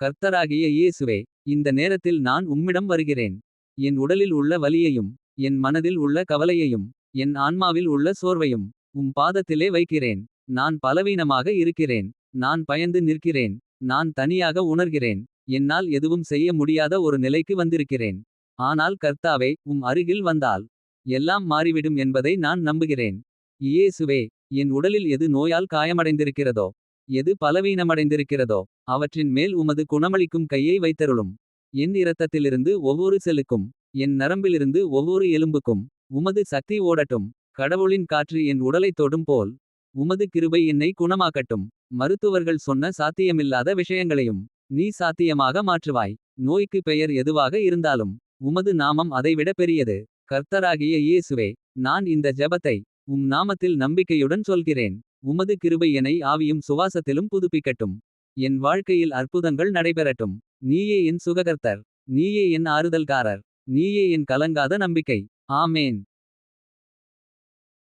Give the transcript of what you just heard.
கர்த்தராகிய இயேசுவே இந்த நேரத்தில் நான் உம்மிடம் வருகிறேன். என் உடலில் உள்ள வலியையும் என் மனதில் உள்ள கவலையையும். என் ஆன்மாவில் உள்ள சோர்வையும் உம் பாதத்திலே வைக்கிறேன். நான் பலவீனமாக இருக்கிறேன் நான் பயந்து நிற்கிறேன். நான் தனியாக உணர்கிறேன் என்னால் எதுவும் செய்ய முடியாத ஒரு நிலைக்கு வந்திருக்கிறேன். ஆனால் கர்த்தாவே உம் அருகில் வந்தால் எல்லாம் மாறிவிடும் என்பதை நான் நம்புகிறேன். இயேசுவே என் உடலில் எது நோயால் காயமடைந்திருக்கிறதோ. எது பலவீனமடைந்திருக்கிறதோ அவற்றின் மேல் உமது குணமளிக்கும் கையை வைத்தருளும். என் இரத்தத்திலிருந்து ஒவ்வொரு செலுக்கும் என் நரம்பிலிருந்து ஒவ்வொரு எலும்புக்கும். உமது சக்தி ஓடட்டும் கடவுளின் காற்று என் உடலைத் தொடும் போல். உமது கிருபை என்னை குணமாக்கட்டும் மருத்துவர்கள் சொன்ன சாத்தியமில்லாத விஷயங்களையும். நீ சாத்தியமாக மாற்றுவாய் நோய்க்கு பெயர் எதுவாக இருந்தாலும். உமது நாமம் அதைவிட பெரியது கர்த்தராகிய இயேசுவே. நான் இந்த ஜெபத்தை உம் நாமத்தில் நம்பிக்கையுடன் சொல்கிறேன். உமது கிருபை என்னை ஆவியும் சுவாசத்திலும் புதுப்பிக்கட்டும். என் வாழ்க்கையில் அற்புதங்கள் நடைபெறட்டும். நீயே என் சுககர்த்தர் நீயே என் ஆறுதல்காரர். நீயே என் கலங்காத நம்பிக்கை ஆமேன்.